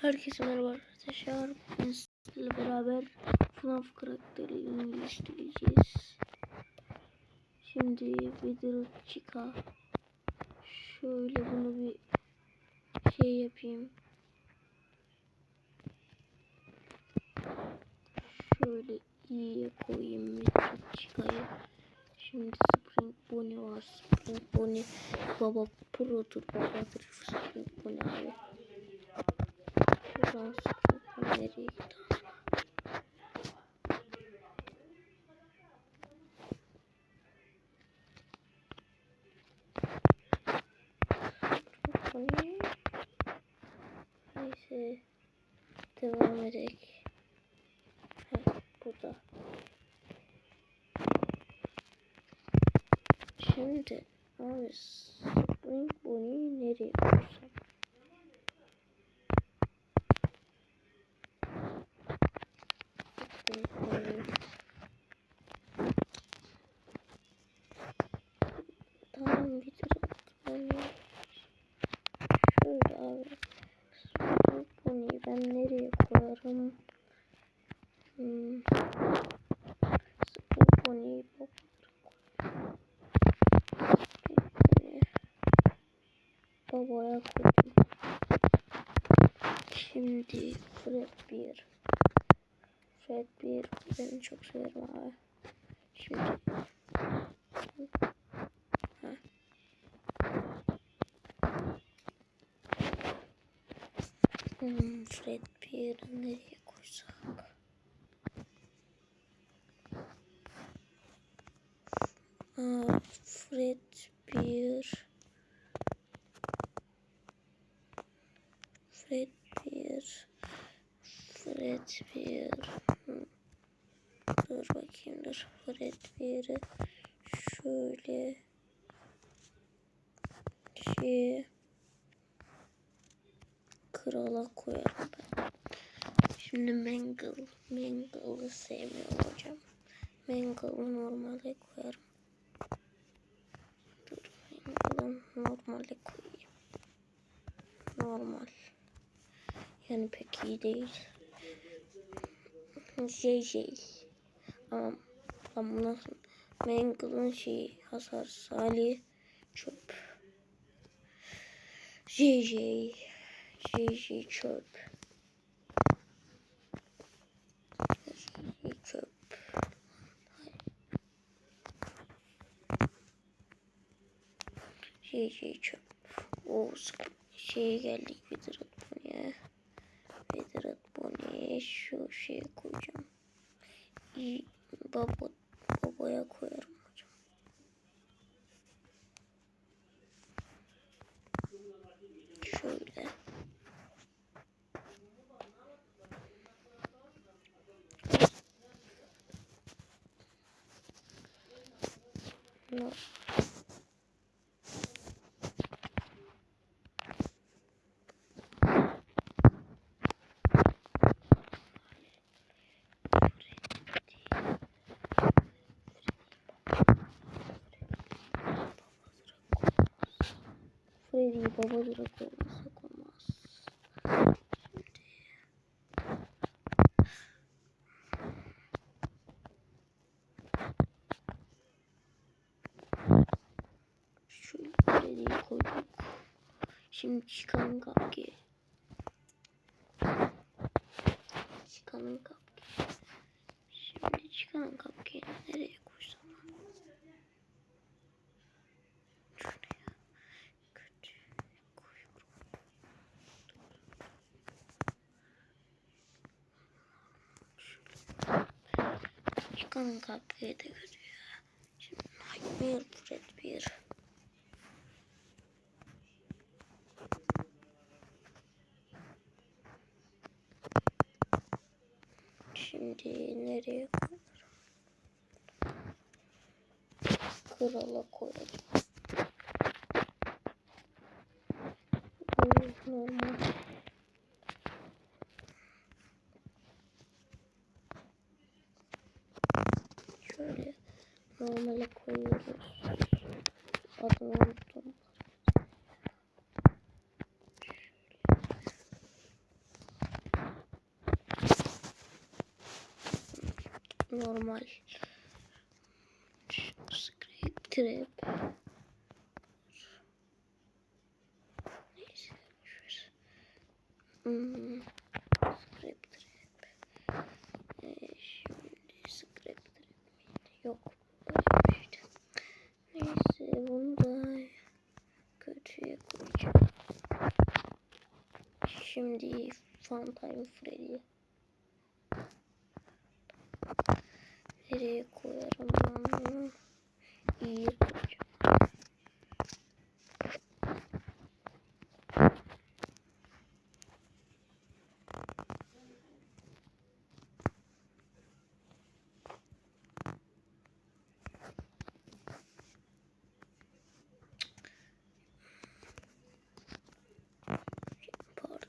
Herkese merhaba arkadaşlar. Bugün sizlerle beraber FNAF karakterlerini geliştireceğiz. Şimdi Wither Chica. Şöyle bunu bir şey yapayım. Şöyle iyiye koyayım Wither Chica'yı. Şimdi Spring Bonnie var. Spring Bonnie baba produr babadır Spring Bonnie abi. Nereye Bonnie. Neyse. Devam edelim. Heh, burada. Şimdi abi Spring Bonnie'yi nereye koysam? Spring Bonnie. Bitirdim. Bonnie. Şöyle abi. Bonnie'yi ben nereye koyarım? Hmm. Spring Bonnie'yi bu babaya koydum. Şimdi Fred 1. Fred 1 ben çok severim abi. Şimdi Hmm, Fred 1 nereye koysak? Aa, Fred 1 Fred 1 Fred 1 Hı. Dur bakayım dur Fred 1'i şöyle şey krala koyarım ben. Şimdi Mangle Mangle'ı sevmiyorum hocam. Mangle'ı normale koyarım. Dur Mangle'ı normale koyayım. Normal. Yani pek iyi değil. Şey şey. Ama ama? Mangle'ın şeyi hasar sali çöp. Şey şey. Şey şey çöp. Şey çöp. Şey şey çöp. O geldik bir bu ya. Vedat Bonnie'ye şu şeye koyacağım. İyi, baba, babaya koyarım hocam. Şöyle. No. Freddy'yi baba durak olmasak olmaz. Şu Freddy'yi koyduk. Şimdi çıkalım kapkiye. Çıkalım kapkiye. Şimdi çıkalım kapkiye. Nereye koysam? Şuraya. Kötü koyuyorum. Kapkiye de kötü ya. Şimdi Nightmare Fred 1. Şimdi nereye koyarım? Krala koyacağım. normale koyuyoruz. Adını unuttum. Normal. Scrape trap. Neyse. Hmm. Şimdi Funtime Freddy. Nereye koyarım ben bunu? İyi koyacağım.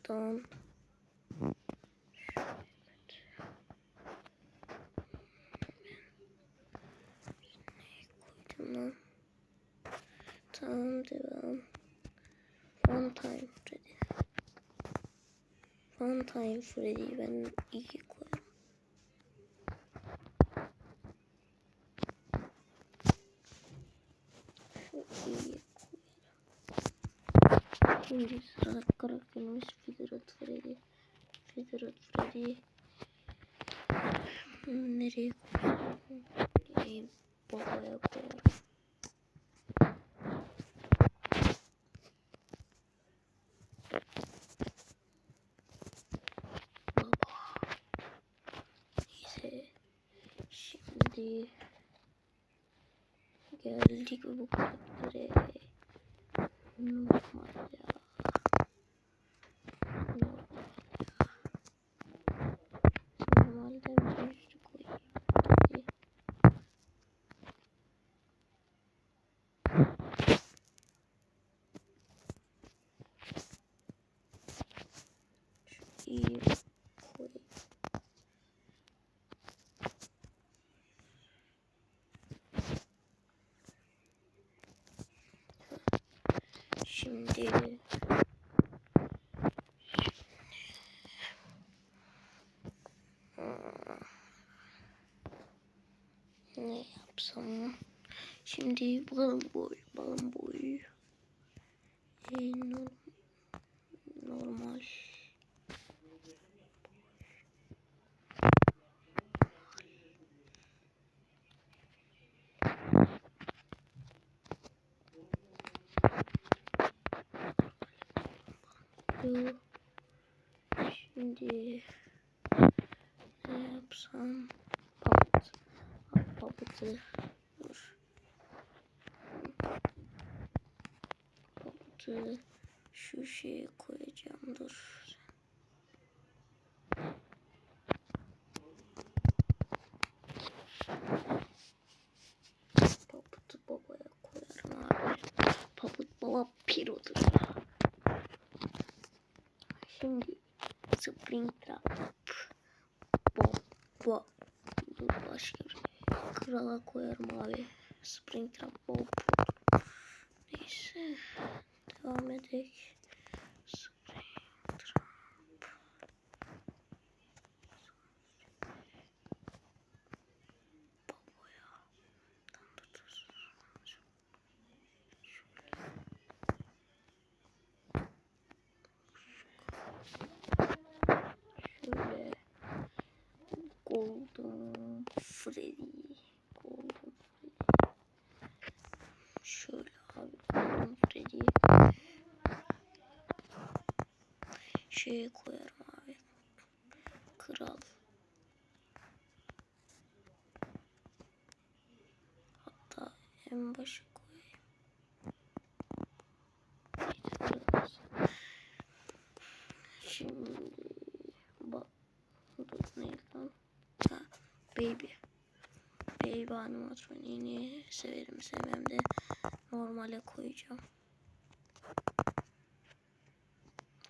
Lan. Tamam devam. One time Freddy. One time Freddy ben iyi koyarım. Şu iyi Şimdi sıradaki karakterimiz Fidrat Freddy. Fidrat Freddy. Nereye koyarım? Ee, babaya koyarım. Baba. Neyse. Şimdi geldik bu karaktere. Normal ya. Normal ya. Normalden bir üstü koyayım. Hadi. Şu iyi koyayım. Şimdi ne yapsam? Şimdi balon boy, balon boy. Ee, no- normal. Yo. Şimdi ne yapsam? Papıt. Papıtı. Dur. Papıtı şu şeye koyacağım. Dur. Papıtı babaya koyarım abi. Papıt baba pirodur. Şimdi Springtrap. Bo, bo. Dur başka bir krala koyarım abi. Springtrap Bob. Neyse. Devam edelim. Springtrap. Baboya. Dur, dur, dur. Şöyle Golden Freddy. Golden Freddy. Şöyle abi Golden Freddy Şeye koyarım abi. Kral. Hatta en başa koyayım Neyse, biraz. Şimdi bak dur neydi lan? Ha, baby. Baby animatroniğini severim sevmem de normale koyacağım.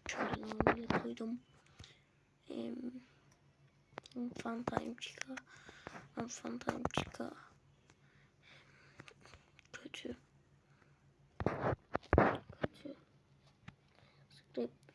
Şöyle normale koydum. Em, Funtime Chica. Funtime Chica. Kötü. Kötü. Scrap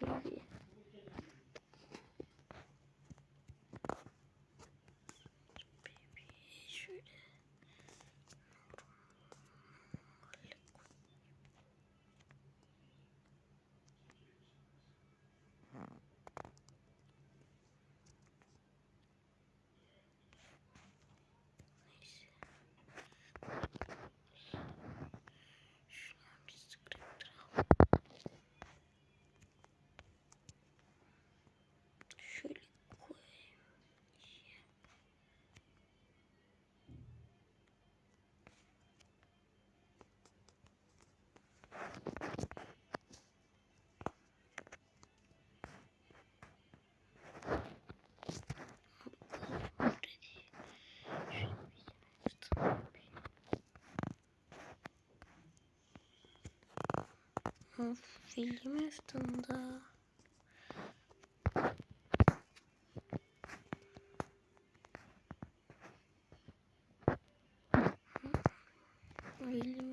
filme üstünde. Film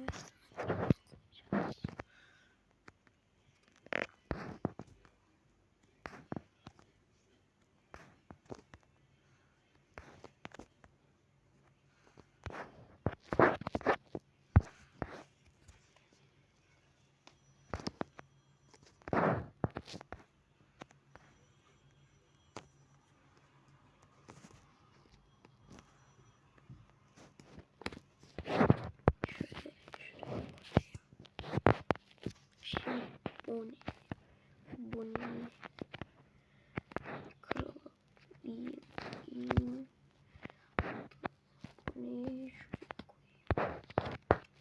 Şimdi Bonnie. Bonnie. Kral. İyi. İyi. Bonnie.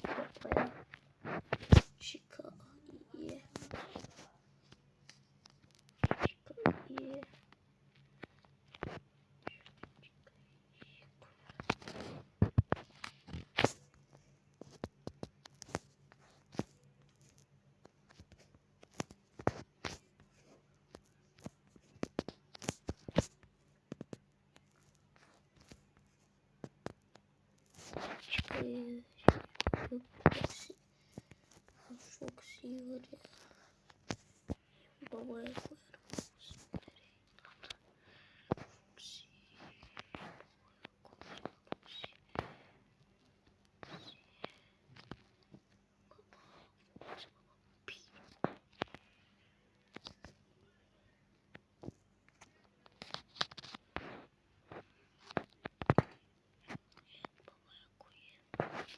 Şuraya koyayım. Babaya. Chica. İyi. Chica. İyi. Chica'yı. Foxy. Foxy var ya. Babaya koyarım. Foxy.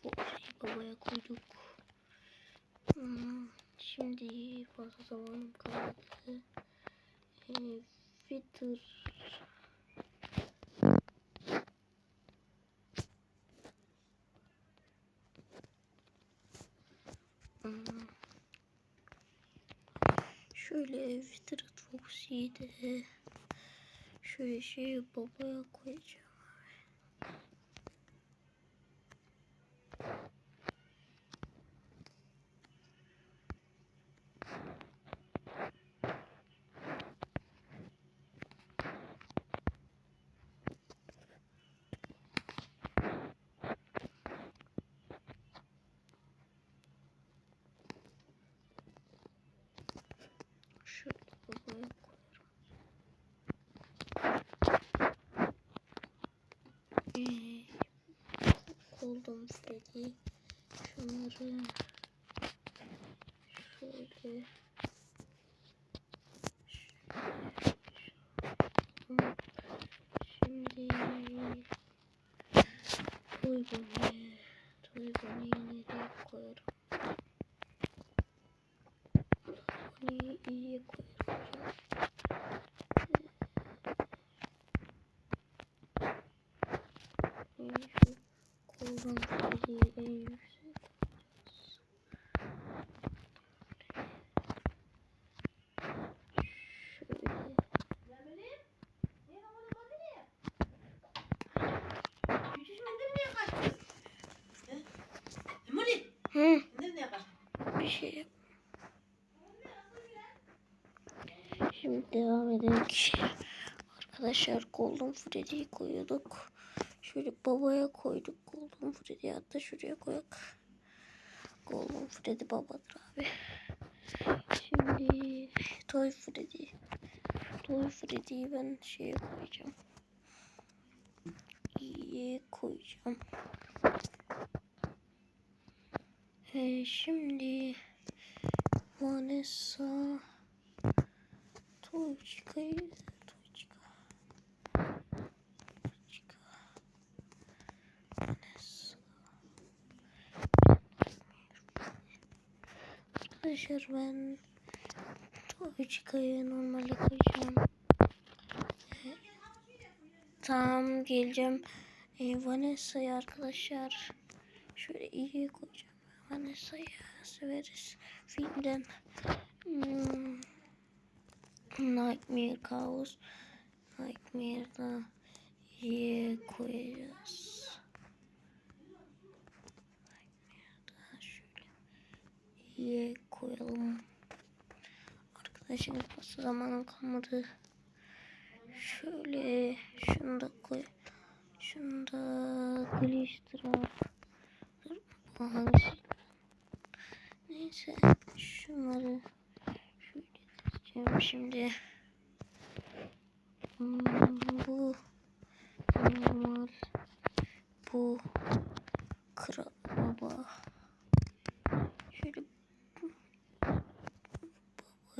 Foxy'yi babaya koyduk. Hmm, şimdi fazla zamanım kalmadı. Ee, Twitter Hmm. Şöyle Twitter Foxy'yi de şöyle şey babaya koyacağım. Şöyle babaya koyarım. Ee, Golden Freddy. Şunları şöyle Şimdi Toy Bunny Toy Bunny'yi nereye koyarım? Bunny'yi iyiye koyarım. Ee, şu Golden Freddy'yi en yüksek. Şöyle. Şimdi devam edelim arkadaşlar Golden Freddy'yi koyuyorduk. Şöyle babaya koyduk Golden Freddy'yi hatta şuraya koyak. Golden Freddy babadır abi. Şimdi Toy Freddy. Toy Freddy'yi ben şeye koyacağım. İyiye koyacağım. Ee, şimdi Vanessa Toychika'yı Toychika Arkadaşlar ben Toychika'yı normale koyacağım. Ee, tamam geleceğim. Ee, Vanessa'yı arkadaşlar şöyle iyi koyacağım. Vanessa'yı severiz filmden. Hmm. Nightmare Chaos. Nightmare'da iyi koyacağız. İyi koyalım. Arkadaşlar fazla zamanım kalmadı. Şöyle şunu da koy. Şunu da Bu hangisi? Neyse şunları şöyle dizeceğim şimdi. Hmm, bu normal. Bu kral baba. Şöyle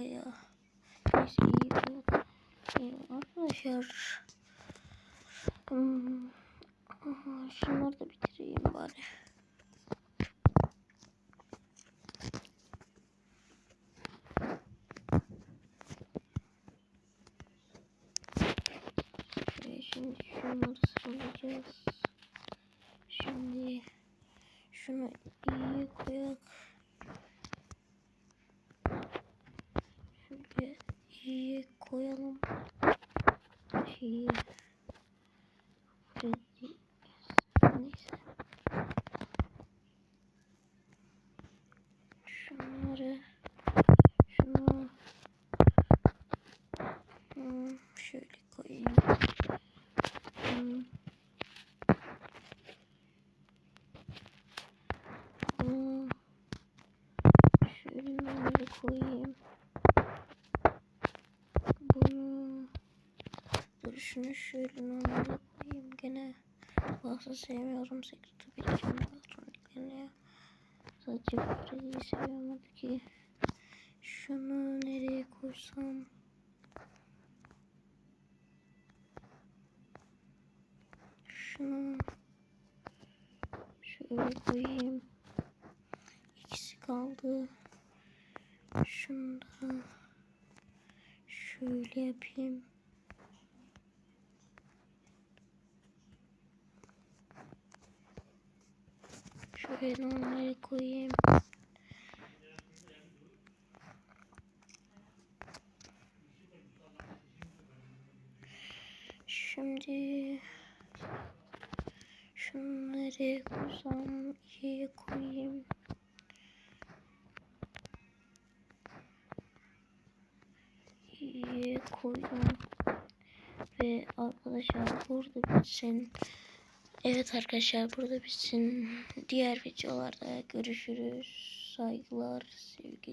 babaya. Neyse iyi bu. İyi arkadaşlar. Hmm. Şunları da bitireyim bari. Şöyle şimdi şunları sıralayacağız. Şimdi şunu iyi koyak. Şöyle iyi koyalım. Şeyi. Freddy. Neyse. Şunları. Şunu. Hmm, şöyle koyayım. Hmm. Bunu şöyle numara koyayım. Bunu dur şunu şöyle numara koyayım gene. Fazla sevmiyorum Secret'ı bileceğim elektroniklerini ya. Sadece Freddy'yi seviyorum ki. Şunu nereye koysam? Şunu şöyle koyayım. İkisi kaldı. Şunu da şöyle yapayım. Şöyle onları koyayım. Şimdi şunları koysam ikiye koyayım. İyiye koydum. Ve arkadaşlar burada bitsin. Evet arkadaşlar burada bitsin. Diğer videolarda görüşürüz. Saygılar, sevgi.